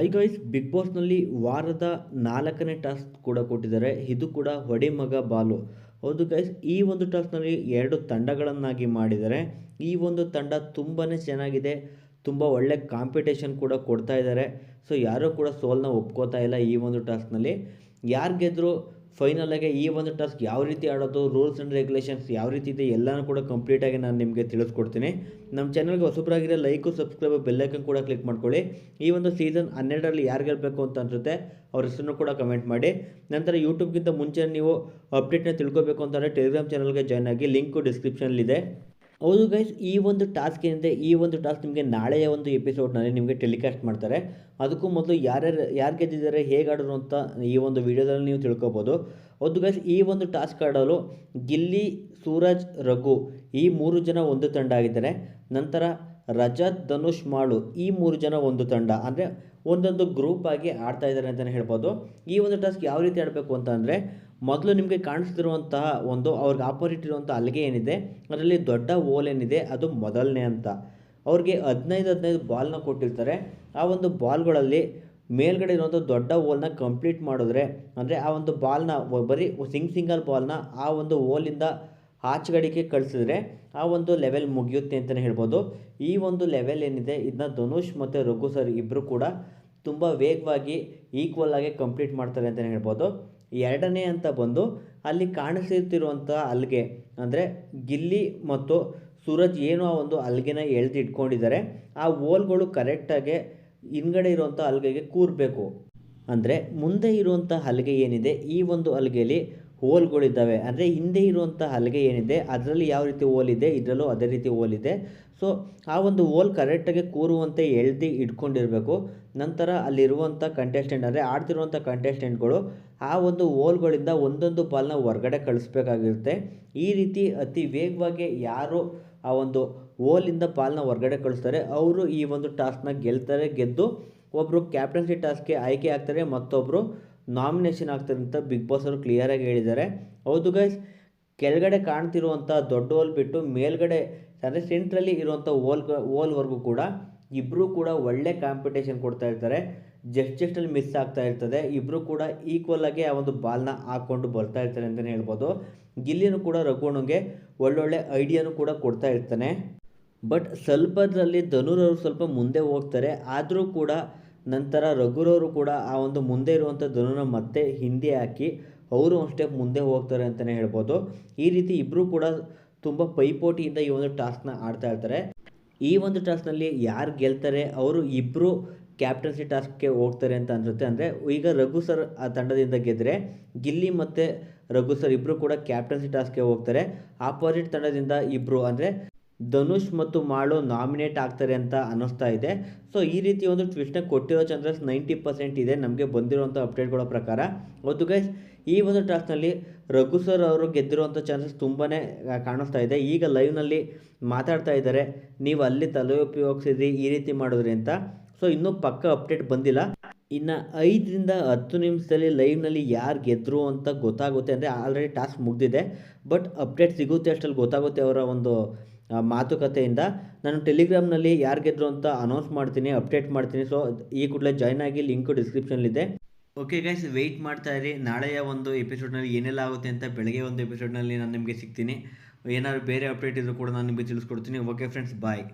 I guys big ಬಾಸ್ನಲ್ಲಿ ವಾರದ ನಾಲ್ಕನೇ task ಕೂಡ ಕೊಟ್ಟಿದ್ದಾರೆ. ಇದು ಕೂಡ ಹೊಡೆ ಮಗ ಬಾಲು. ಹೌದು ಗೈಸ್ ಈ ಒಂದು ಟಾಸ್ಕ್ನಲ್ಲಿ ಎರಡು ತಂಡಗಳನ್ನಾಗಿ ಮಾಡಿದ್ದಾರೆ. ಈ ಒಂದು ತಂಡ ತುಂಬಾ ಚೆನ್ನಾಗಿದೆ. ತುಂಬ ಒಳ್ಳೆ ಕಾಂಪಿಟೇಷನ್ ಕೂಡ ಕೊಡ್ತಾ ಇದ್ದಾರೆ. ಸೊ ಯಾರೂ ಕೂಡ ಸೋಲನ್ನ ಒಪ್ಕೋತಾ ಇಲ್ಲ ಈ ಒಂದು ಟಾಸ್ಕ್ನಲ್ಲಿ ಯಾರು ಗೆದ್ದರು ಫೈನಲಾಗೆ ಈ ಒಂದು ಟಾಸ್ಕ್ ಯಾವ ರೀತಿ ಆಡೋದು ರೂಲ್ಸ್ ಆ್ಯಂಡ್ ರೆಗ್ಯುಲೇಷನ್ಸ್ ಯಾವ ರೀತಿ ಇದೆ, ಎಲ್ಲನೂ ಕೂಡ ಕಂಪ್ಲೀಟಾಗಿ ನಾನು ನಿಮಗೆ ತಿಳಿಸ್ಕೊಡ್ತೀನಿ. ನಮ್ಮ ಚಾನಲ್ಗೆ ಹೊಸಬ್ರಾಗಿರೋ ಲೈಕು ಸಬ್ಸ್ಕ್ರೈಬ್ ಬೆಲ್ಲೈಕನ್ ಕೂಡ ಕ್ಲಿಕ್ ಮಾಡ್ಕೊಳ್ಳಿ. ಈ ಒಂದು ಸೀಸನ್ ಹನ್ನೆರಡರಲ್ಲಿ ಯಾರು ಗೆಲ್ಲಬೇಕು ಅಂತ ಅನಿಸುತ್ತೆ, ಅವ್ರ ಹೆಸರನ್ನು ಕೂಡ ಕಮೆಂಟ್ ಮಾಡಿ. ನಂತರ ಯೂಟ್ಯೂಬ್ಗಿಂತ ಮುಂಚೆ ನೀವು ಅಪ್ಡೇಟ್ನ ತಿಳ್ಕೊಬೇಕು ಅಂತಂದರೆ ಟೆಲಿಗ್ರಾಮ್ ಚಾನಲ್ಗೆ ಜಾಯ್ನ್ ಆಗಿ ಲಿಂಕು ಡಿಸ್ಕ್ರಿಪ್ಷನಲ್ಲಿದೆ ಹೌದು ಗೈಸ್ ಈ ಒಂದು ಟಾಸ್ಕ್ ಏನಿದೆ, ಈ ಒಂದು ಟಾಸ್ಕ್ ನಿಮಗೆ ನಾಳೆಯ ಒಂದು ಎಪಿಸೋಡ್ನಲ್ಲಿ ನಿಮಗೆ ಟೆಲಿಕಾಸ್ಟ್ ಮಾಡ್ತಾರೆ. ಅದಕ್ಕೂ ಮೊದಲು ಯಾರ್ಯಾರು, ಯಾರು ಗೆದ್ದಿದ್ದಾರೆ, ಹೇಗೆ ಆಡೋರು ಅಂತ ಈ ಒಂದು ವಿಡಿಯೋದಲ್ಲಿ ನೀವು ತಿಳ್ಕೊಬೋದು. ಹೌದು ಗೈಸ್ ಈ ಒಂದು ಟಾಸ್ಕ್ ಆಡಲು ಗಿಲ್ಲಿ, ಸೂರಜ್, ರಘು ಈ ಮೂರು ಜನ ಒಂದು ತಂಡ ಆಗಿದ್ದಾರೆ. ನಂತರ ರಜತ್, ಧನುಷ್, ಮಾಳು ಈ ಮೂರು ಜನ ಒಂದು ತಂಡ. ಅಂದರೆ ಒಂದೊಂದು ಗ್ರೂಪ್ ಆಗಿ ಆಡ್ತಾ ಇದ್ದಾರೆ ಅಂತಲೇ ಹೇಳ್ಬೋದು. ಈ ಒಂದು ಟಾಸ್ಕ್ ಯಾವ ರೀತಿ ಆಡಬೇಕು ಅಂತ ಅಂದರೆ ಮೊದಲು ನಿಮಗೆ ಕಾಣಿಸ್ತಿರುವಂತಹ ಒಂದು ಅವ್ರಿಗೆ ಆಪೋಸಿಟ್ ಇರುವಂಥ ಅಲ್ಲಿಗೆ ಏನಿದೆ? ಅದರಲ್ಲಿ ದೊಡ್ಡ ಓಲ್ ಏನಿದೆ? ಅದು ಮೊದಲನೇ ಅಂತ. ಅವ್ರಿಗೆ ಹದಿನೈದು ಹದಿನೈದು ಬಾಲ್ನ ಕೊಟ್ಟಿರ್ತಾರೆ. ಆ ಒಂದು ಬಾಲ್ಗಳಲ್ಲಿ ಮೇಲ್ಗಡೆ ಇರುವಂಥ ದೊಡ್ಡ ಓಲ್ನ ಕಂಪ್ಲೀಟ್ ಮಾಡಿದ್ರೆ, ಅಂದರೆ ಆ ಒಂದು ಬಾಲ್ನ ಬರೀ ಸಿಂಗ್ ಸಿಂಗಲ್ ಬಾಲ್ನ ಆ ಒಂದು ಓಲಿಂದ ಆಚೆಗಡೆಗೆ ಕಳಿಸಿದ್ರೆ ಆ ಒಂದು ಲೆವೆಲ್ ಮುಗಿಯುತ್ತೆ ಅಂತಲೇ ಹೇಳ್ಬೋದು. ಈ ಒಂದು ಲೆವೆಲ್ ಏನಿದೆ ಇದನ್ನ ಧನುಷ್ ಮತ್ತು ರಘು ಸರ್ ಇಬ್ಬರು ಕೂಡ ತುಂಬ ವೇಗವಾಗಿ ಈಕ್ವಲ್ ಆಗಿ ಕಂಪ್ಲೀಟ್ ಮಾಡ್ತಾರೆ ಅಂತಲೇ ಹೇಳ್ಬೋದು. ಎರಡನೇ ಅಂತ ಬಂದು ಅಲ್ಲಿ ಕಾಣಿಸುತ್ತಿರುವಂಥ ಅಲ್ಗೆ, ಅಂದರೆ ಗಿಲ್ಲಿ ಮತ್ತು ಸೂರಜ್ ಏನು ಆ ಒಂದು ಅಲ್ಗೆನ ಎಳೆದಿಟ್ಕೊಂಡಿದ್ದಾರೆ ಆ ಓಲ್ಗಳು ಕರೆಕ್ಟಾಗಿ ಹಿಂಗಡೆ ಇರುವಂಥ ಅಲ್ಗೆಗೆ ಕೂರಬೇಕು. ಅಂದರೆ ಮುಂದೆ ಇರುವಂಥ ಅಲ್ಗೆ ಏನಿದೆ, ಈ ಒಂದು ಹಲಗೆಯಲ್ಲಿ ಹೋಲ್ಗಳಿದ್ದಾವೆ. ಅಂದರೆ ಹಿಂದೆ ಇರುವಂಥ ಹಲಗೆ ಏನಿದೆ, ಅದರಲ್ಲಿ ಯಾವ ರೀತಿ ಹೋಲ್ ಇದೆ ಇದರಲ್ಲೂ ಅದೇ ರೀತಿ ಹೋಲ್ ಇದೆ ಸೊ ಆ ಒಂದು ಹೋಲ್ ಕರೆಕ್ಟಾಗಿ ಕೂರುವಂತೆ ಎಳ್ದು ಇಟ್ಕೊಂಡಿರಬೇಕು. ನಂತರ ಅಲ್ಲಿರುವಂಥ ಕಂಟೆಸ್ಟೆಂಟ್ ಅಂದರೆ ಆಡ್ತಿರುವಂಥ ಕಂಟೆಸ್ಟೆಂಟ್ಗಳು ಆ ಒಂದು ಹೋಲ್ಗಳಿಂದ ಒಂದೊಂದು ಬಾಲ್ನ ಹೊರಗಡೆ ಕಳಿಸ್ಬೇಕಾಗಿರುತ್ತೆ. ಈ ರೀತಿ ಅತಿ ವೇಗವಾಗಿ ಯಾರು ಆ ಒಂದು ಹೋಲಿಂದ ಬಾಲ್ನ ಹೊರಗಡೆ ಕಳಿಸ್ತಾರೆ, ಅವರು ಈ ಒಂದು ಟಾಸ್ಕ್ನ ಗೆಲ್ತಾರೆ, ಗೆದ್ದು ಒಬ್ಬರು ಕ್ಯಾಪ್ಟನ್ಸಿ ಟಾಸ್ಕ್ಗೆ ಆಯ್ಕೆ ಆಗ್ತಾರೆ ಮತ್ತೊಬ್ಬರು ನಾಮಿನೇಷನ್ ಆಗ್ತಾರೆ ಅಂತ ಬಿಗ್ ಬಾಸ್ ಅವರು ಕ್ಲಿಯರಾಗಿ ಹೇಳಿದ್ದಾರೆ. ಹೌದು ಗೈಸ್ ಕೆಳಗಡೆ ಕಾಣ್ತಿರುವಂಥ ದೊಡ್ಡ ಹೋಲ್ ಬಿಟ್ಟು ಮೇಲ್ಗಡೆ, ಅಂದರೆ ಸೆಂಟ್ರಲ್ಲಿ ಇರುವಂಥ ಹೋಲ್ ಓಲ್ವರೆಗೂ ಕೂಡ ಇಬ್ಬರೂ ಕೂಡ ಒಳ್ಳೆ ಕಾಂಪಿಟೇಷನ್ ಕೊಡ್ತಾ ಇರ್ತಾರೆ. ಜಸ್ಟ್ ಜಸ್ಟಲ್ಲಿ ಮಿಸ್ ಆಗ್ತಾ ಇರ್ತದೆ. ಇಬ್ಬರು ಕೂಡ ಈಕ್ವಲ್ ಆಗಿ ಆ ಒಂದು ಬಾಲ್ನ ಹಾಕ್ಕೊಂಡು ಬರ್ತಾ ಇರ್ತಾರೆ ಅಂತಲೇ ಹೇಳ್ಬೋದು. ಗಿಲ್ಲಿನೂ ಕೂಡ ರಘುವಣ್ಣಗೆ ಒಳ್ಳೊಳ್ಳೆ ಐಡಿಯಾನು ಕೂಡ ಕೊಡ್ತಾ ಇರ್ತಾನೆ. ಬಟ್ ಸ್ವಲ್ಪದಲ್ಲಿ ಧನುರವರು ಸ್ವಲ್ಪ ಮುಂದೆ ಹೋಗ್ತಾರೆ. ಆದರೂ ಕೂಡ ನಂತರ ರಘುರವರು ಕೂಡ ಆ ಒಂದು ಮುಂದೆ ಇರುವಂಥ ಧನುನ ಮತ್ತೆ ಹಿಂದೆ ಹಾಕಿ ಅವರು ಒಂದು ಸ್ಟೆಪ್ ಮುಂದೆ ಹೋಗ್ತಾರೆ ಅಂತಲೇ ಹೇಳ್ಬೋದು. ಈ ರೀತಿ ಇಬ್ಬರು ಕೂಡ ತುಂಬ ಪೈಪೋಟಿಯಿಂದ ಈ ಒಂದು ಟಾಸ್ಕ್ನ ಆಡ್ತಾ ಇರ್ತಾರೆ. ಈ ಒಂದು ಟಾಸ್ಕ್ನಲ್ಲಿ ಯಾರು ಗೆಲ್ತಾರೆ, ಅವರು ಇಬ್ಬರು ಕ್ಯಾಪ್ಟನ್ಸಿ ಟಾಸ್ಕ್ಗೆ ಹೋಗ್ತಾರೆ ಅಂತ ಅನ್ಸುತ್ತೆ. ಅಂದರೆ ಈಗ ರಘು ಸರ್ ಆ ತಂಡದಿಂದ ಗೆದ್ದರೆ ಗಿಲ್ಲಿ ಮತ್ತು ರಘು ಸರ್ ಇಬ್ಬರು ಕೂಡ ಕ್ಯಾಪ್ಟನ್ಸಿ ಟಾಸ್ಕ್ಗೆ ಹೋಗ್ತಾರೆ. ಆಪೋಸಿಟ್ ತಂಡದಿಂದ ಇಬ್ಬರು ಅಂದರೆ ಧನುಷ್ ಮತ್ತು ಮಾಳು ನಾಮಿನೇಟ್ ಆಗ್ತಾರೆ ಅಂತ ಅನ್ನಿಸ್ತಾ ಇದೆ. ಸೊ ಈ ರೀತಿ ಒಂದು ಟ್ವಿಸ್ಟ್ನ ಕೊಟ್ಟಿರೋ ಚಾನ್ಸಸ್ ನೈಂಟಿ ಪರ್ಸೆಂಟ್ ಇದೆ. ನಮಗೆ ಬಂದಿರುವಂಥ ಅಪ್ಡೇಟ್ಗಳ ಪ್ರಕಾರ. ಮತ್ತು ಗೈಸ್ ಈ ಒಂದು ಟಾಸ್ಕ್ನಲ್ಲಿ ರಘು ಸರ್ ಅವರು ಗೆದ್ದಿರುವಂಥ ಚಾನ್ಸಸ್ ತುಂಬಾ ಕಾಣಿಸ್ತಾ ಇದೆ. ಈಗ ಲೈವ್ನಲ್ಲಿ ಮಾತಾಡ್ತಾ ಇದ್ದಾರೆ. ನೀವು ಅಲ್ಲಿ ತಲೆ ಉಪಯೋಗಿಸಿದ್ರಿ ಈ ರೀತಿ ಮಾಡಿದ್ರಿ ಅಂತ. ಸೊ ಇನ್ನೂ ಪಕ್ಕ ಅಪ್ಡೇಟ್ ಬಂದಿಲ್ಲ. ಇನ್ನು ಐದರಿಂದ ಹತ್ತು ನಿಮಿಷದಲ್ಲಿ ಲೈವ್ನಲ್ಲಿ ಯಾರು ಗೆದ್ದರು ಅಂತ ಗೊತ್ತಾಗುತ್ತೆ. ಅಂದರೆ ಆಲ್ರೆಡಿ ಟಾಸ್ಕ್ ಮುಗಿದಿದೆ. ಬಟ್ ಅಪ್ಡೇಟ್ ಸಿಗುತ್ತೆ ಅಷ್ಟರಲ್ಲಿ ಗೊತ್ತಾಗುತ್ತೆ ಅವರ ಒಂದು ಮಾತುಕತೆಯಿಂದ ನಾನು ಟೆಲಿಗ್ರಾಮ್ನಲ್ಲಿ ಯಾರು ಅಂತ ಅನೌನ್ಸ್ ಮಾಡ್ತೀನಿ ಅಪ್ಡೇಟ್ ಮಾಡ್ತೀನಿ. ಸೊ ಈ ಕೂಡಲೇ ಜಾಯ್ನ್ ಆಗಿ ಲಿಂಕು ಡಿಸ್ಕ್ರಿಪ್ಷನ್ಲಿದೆ ಓಕೆ ಗೈಸ್ ವೆಯ್ಟ್ ಮಾಡ್ತಾ ಇರಿ. ನಾಳೆಯ ಒಂದು ಎಪಿಸೋಡ್ನಲ್ಲಿ ಏನೆಲ್ಲ ಆಗುತ್ತೆ ಅಂತ ಬೆಳಗ್ಗೆ ಒಂದು ಎಪಿಸೋಡ್ನಲ್ಲಿ ನಾನು ನಿಮಗೆ ಸಿಗ್ತೀನಿ. ಏನಾದರೂ ಬೇರೆ ಅಪ್ಡೇಟ್ ಇದ್ದರೂ ಕೂಡ ನಾನು ನಿಮಗೆ ತಿಳಿಸ್ಕೊಡ್ತೀನಿ. Okay friends bye